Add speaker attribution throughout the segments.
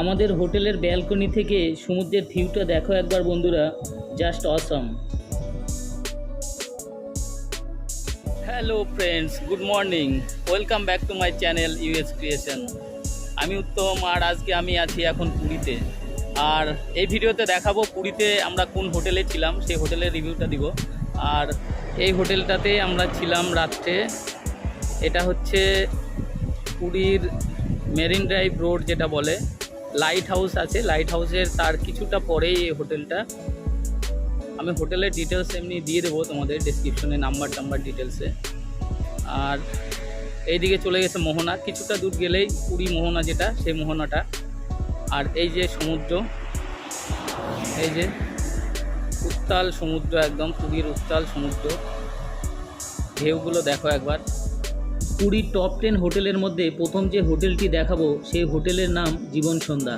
Speaker 1: আমাদের হোটেলের ব্যালকনি থেকে সমুদ্রের ভিউটা দেখো একবার বন্ধুরা just awesome hello friends good morning welcome back to my channel US creation আমি উত্তম, আর আজকে আমি আছি এখন পুরীতে। আর এই ভিডিওতে দেখাবো পুরীতে আমরা কোন হোটেলে ছিলাম, সেই হোটেলের রিভিউটা দিব। আর এই হোটেলটাতে আমরা ছিলাম রাত্রে। এটা হচ্ছে পুরীর মেরিন ড্রাইভ রোড যেটা বলে। লাইট হাউস আছে। লাইট হাউসের তার কিছুটা পরেই এই হোটেলটা। আমি হোটেলের ডিটেলস এমনি দিয়ে দেবো তোমাদের ডিসক্রিপশনে নাম্বার টাম্বার ডিটেলসে আর এইদিকে চলে গেছে মোহনা। কিছুটা দূর গেলেই পুরী মোহনা যেটা, সেই মোহনাটা। আর এই যে সমুদ্র, এই যে উত্তাল সমুদ্র একদম পুরীর উত্তাল সমুদ্র। ঢেউগুলো দেখো একবার। পুরীর টপ টেন হোটেলের মধ্যে প্রথম যে হোটেলটি দেখাবো, সেই হোটেলের নাম জীবন সন্ধ্যা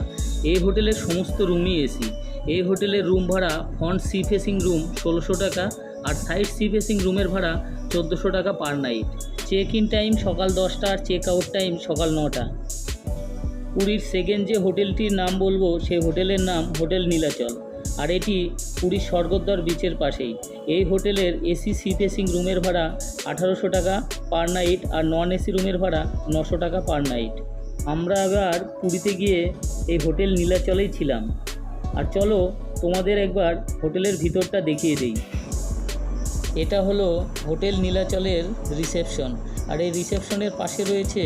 Speaker 1: এই হোটেলের সমস্ত রুমই এসি। এই হোটেলের রুম ভাড়া ফ্রন্ট সি ফেসিং রুম ষোলোশো টাকা আর সাইড সি ফেসিং রুমের ভাড়া চোদ্দোশো টাকা per night. Check in time সকাল দশটা আর চেক আউট টাইম সকাল নটা। পুরীর সেকেন্ড যে হোটেলটির নাম বলব, সেই হোটেলের নাম হোটেল নীলাচল। আর এটি পুরীর স্বর্গদ্বার বিচের পাশেই। এই হোটেলের এসি সি ফেসিং রুমের ভাড়া আঠারোশো টাকা পার নাইট আর নন এসি রুমের ভাড়া নশো টাকা পার নাইট আমরা আবার পুরীতে গিয়ে এই হোটেল নীলাচলেই ছিলাম। আর চলো তোমাদের একবার হোটেলের ভিতরটা দেখিয়ে দিই। এটা হলো হোটেল নীলাচলের রিসেপশন আর এই রিসেপশনের পাশে রয়েছে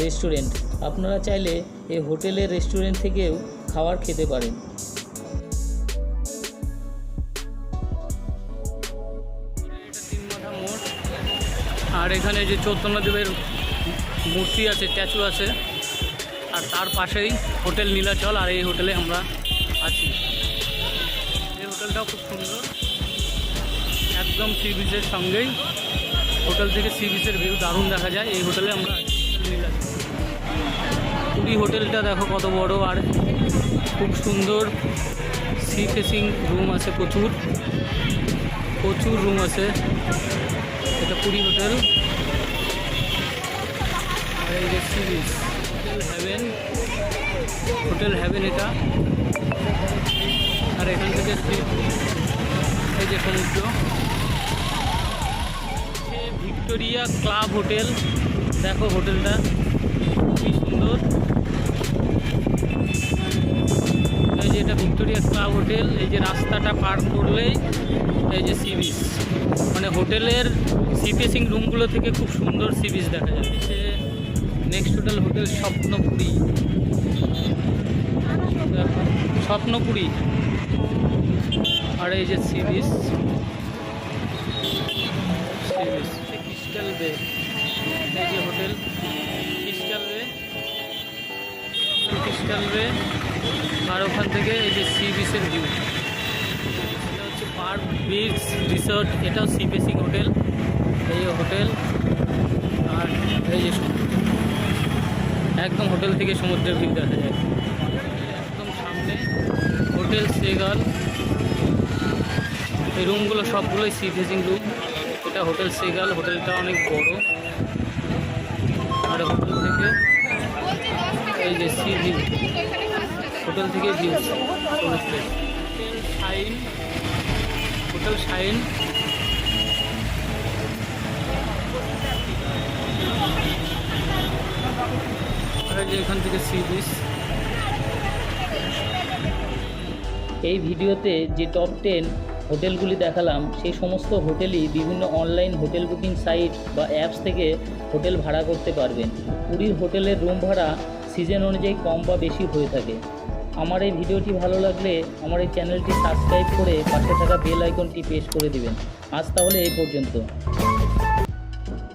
Speaker 1: রেস্টুরেন্ট আপনারা চাইলে এই হোটেলের রেস্টুরেন্ট থেকেও খাবার খেতে পারেন। এখানে যে চৈতন্যদেবের মূর্তি আছে স্ট্যাচু আছে আর তার পাশেই হোটেল নীলাচল আর এই হোটেলে আমরা আছি। এই হোটেলটাও খুব সুন্দর। একদম সি বিচের সঙ্গেই হোটেল থেকে সি বিচের ভিউ দারুণ দেখা যায়। এই হোটেলে আমরা আছি, নীলাচল। পুরী হোটেলটা দেখো কত বড় আর খুব সুন্দর সি ফেসিং রুম আছে প্রচুর। প্রচুর রুম আছে। এটা Puri hotel haven hotel haven এটা। আর এখান থেকে এই যে সমুদ্র। Victoria club hotel. দেখো হোটেলটা। খুবই সুন্দর। এই যে এটা ভিক্টোরিয়া ক্লাব হোটেল। এই যে রাস্তাটা পার করলেই এই যে সি বিচ মানে হোটেলের সি রুমগুলো থেকে খুব সুন্দর সি বিচ দেখা যাবে সে next hotel hotel Swapnapuri. Swapnapuri. আর এই যে সি বিচ সি ক্রিস্টাল বে এই যে হোটেল ক্রিস্টাল বে ক্রিস্টাল বে আর ওখান থেকে এই যে sea view park, beach, resort, এটাও সি ফেসিং হোটেল। এই হোটেল আর এই যে সমুদ্র। একদম হোটেল থেকে সমুদ্রের ভিউ দেখা যায়। একদম সামনে হোটেল, সেগাল। এই রুমগুলো সবগুলোই সি ফেসিং রুম। এটা হোটেল, সেগাল। হোটেলটা অনেক বড়। আর হোটেল থেকে এই যে সি ভিউ। হোটেল থেকে ভিউ। সমুদ্রের হোটেল শাইন এখান থেকে এই ভিডিওতে যে টপ টেন হোটেলগুলি দেখালাম, সেই সমস্ত হোটেলই বিভিন্ন অনলাইন হোটেল বুকিং সাইট বা অ্যাপস থেকে হোটেল ভাড়া করতে পারবেন। পুরীর হোটেলের রুম ভাড়া সিজন অনুযায়ী কম বা বেশি হয়ে থাকে। আমার এই ভিডিওটি ভালো লাগলে আমার এই চ্যানেলটি সাবস্ক্রাইব করে পাশে থাকা বেল আইকনটি প্রেস করে দিবেন। আজ তাহলে এই পর্যন্ত।